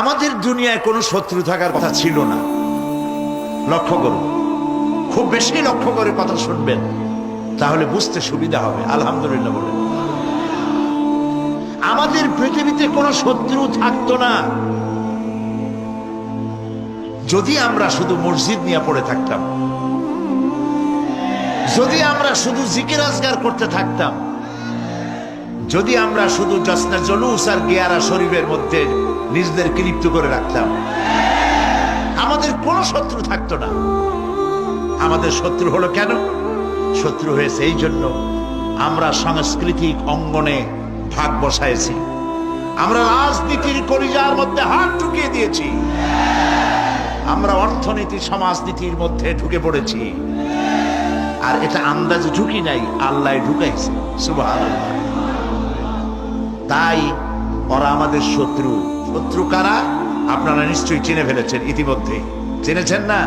আমাদের দুনিয়ায় কোনো শত্রু থাকার কথা ছিল না। লক্ষ্য করুন। খুব বেশি লক্ষ্য করে কথা শুনবেন, তাহলে বুঝতে সুবিধা হবে। আলহামদুলিল্লাহ বলে আমাদের পৃথিবীতে কোনো শত্রু থাকতো না। যদি আমরা শুধু মসজিদ নিয়ে পড়ে থাকতাম, যদি আমরা শুধু জিকির আজগার করতে থাকতাম, যদি আমরা শুধু জসনা জলুস আর গিয়ারা শরীফের মধ্যে নিজেদেরকে লিপ্ত করে রাখতাম। আমাদের কোনো শত্রু থাকতো না। আমাদের শত্রু হলো কেন? শত্রু হয়েছে এই জন্য আমরা সাংস্কৃতিক অঙ্গনে ভাগ বসাইছি। আমরা রাজনীতির করিজার মধ্যে হাত ঢুকিয়ে দিয়েছি। আমরা অর্থনীতি, সমাজনীতির মধ্যে ঢুকে পড়েছি। আর এটা আন্দাজ ঢুকি নাই, আল্লাহ ঢুকাইছে। সুবাহ তাই ওরা আমাদের শত্রু। শত্রু কারা? আপনারা নিশ্চয়ই চিনে ফেলেছেন ইতিমধ্যে। চিনেছেন না?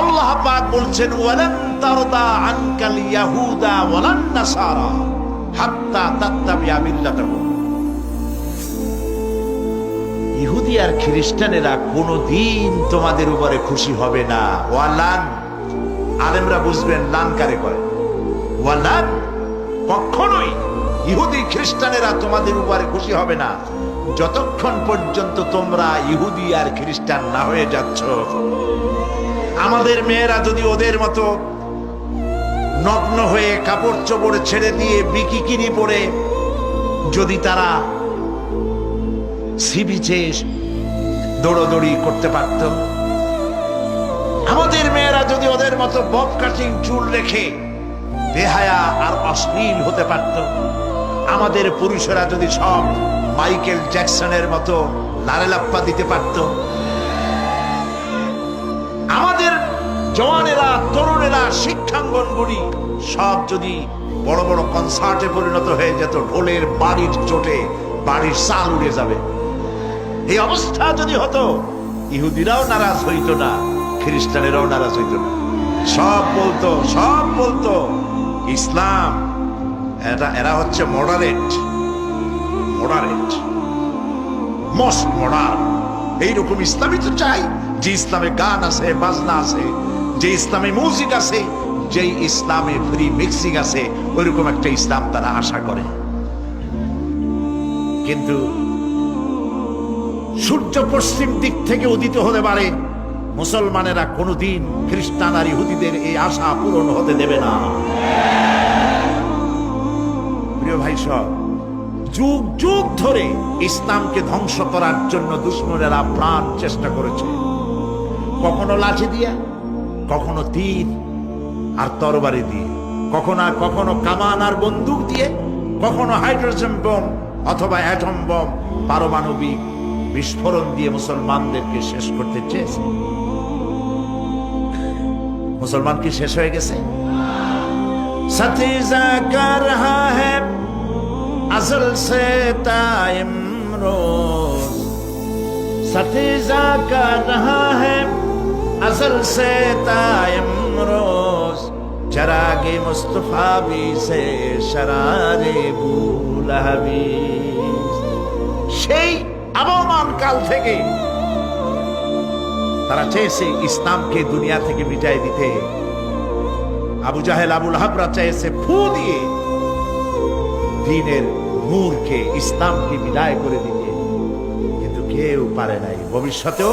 আল্লাহ পাক বলছেন আনকাল ইয়াহুদা হাত্তা তাত্তাবিয়া ইহুদি আর খ্রিস্টানেরা কোনোদিন তোমাদের উপরে খুশি হবে না। ওয়ালান, আলেমরা বুঝবেন লান কারে কয় ওয়ালান, কখনোই ইহুদি খ্রিস্টানেরা তোমাদের উপরে খুশি হবে না। যতক্ষণ পর্যন্ত তোমরা ইহুদি আর খ্রিস্টান না হয়ে যাচ্ছ, আমাদের মেয়েরা যদি ওদের মতো নগ্ন হয়ে কাপড় চোপড় ছেড়ে দিয়ে বিকিকিনি পরে যদি তারা সি বিচে দৌড়দৌড়ি করতে পারত। আমাদের মেয়েরা যদি ওদের মতো বব কাটিং চুল রেখে বেহায়া আর অশ্লীল হতে পারত আমাদের পুরুষেরা যদি সব মাইকেল জ্যাকসনের মতো লারেলাপ্পা দিতে পারত। আমাদের জওয়ানেরা, তরুণেরা শিক্ষাঙ্গনগুলি সব যদি বড় বড় কনসার্টে পরিণত হয়ে যেত, ঢোলের বাড়ির চোটে, বাড়ির চাল উড়ে যাবে। এই অবস্থা যদি হতো, ইহুদিরাও নারাজ হইতো না, খ্রিস্টানেরাও নারাজ হইতো না। সব বলতো সব বলতো, ইসলাম এটা এরা হচ্ছে মডারেট মডারেট মোস্ট মডার্ন এইরকম ইসলামই তো চাই, যে ইসলামে গান আছে, বাজনা আছে, যে ইসলামে মিউজিক আছে যে ইসলামে ফ্রি মিক্সিং আছে, ওইরকম একটা ইসলাম তারা আশা করে। কিন্তু সূর্য পশ্চিম দিক থেকে উদিত হতে পারে, মুসলমানেরা কোনোদিন খ্রিস্টান আর ইহুদিদের এই আশা পূরণ হতে দেবে না। বিষয় যুগ যুগ ধরে ইসলামকে ধ্বংস করার জন্য দুশ্মনেরা প্রাণ চেষ্টা করেছে। কখনো লাঠি দিয়া, কখনো তীর আর তরবারি দিয়ে। কখনো আর কখনো কামান আর বন্দুক দিয়ে, কখনো হাইড্রোজেন বোম অথবা অ্যাটম বোম পারমাণবিক বিস্ফোরণ দিয়ে মুসলমানদেরকে শেষ করতে চেয়েছে। মুসলমান কি শেষ হয়ে গেছে? সাথী জাকার হা है असल से ताइम रोज सतीजा कर रहा है असल से ताइम रोज चरागे मुस्तफा भी से शरारे বুলাবি সেই আবহমান কাল থেকে তারা চেয়েছে ইসলামকে দুনিয়া থেকে মিটাই দিতে আবু জাহেল আবুল হাবরা চেয়েছে ফু দিয়ে দিনের নূরকে ইসলামকে বিদায় করে দিতে। কিন্তু কেউ পারে নাই। ভবিষ্যতেও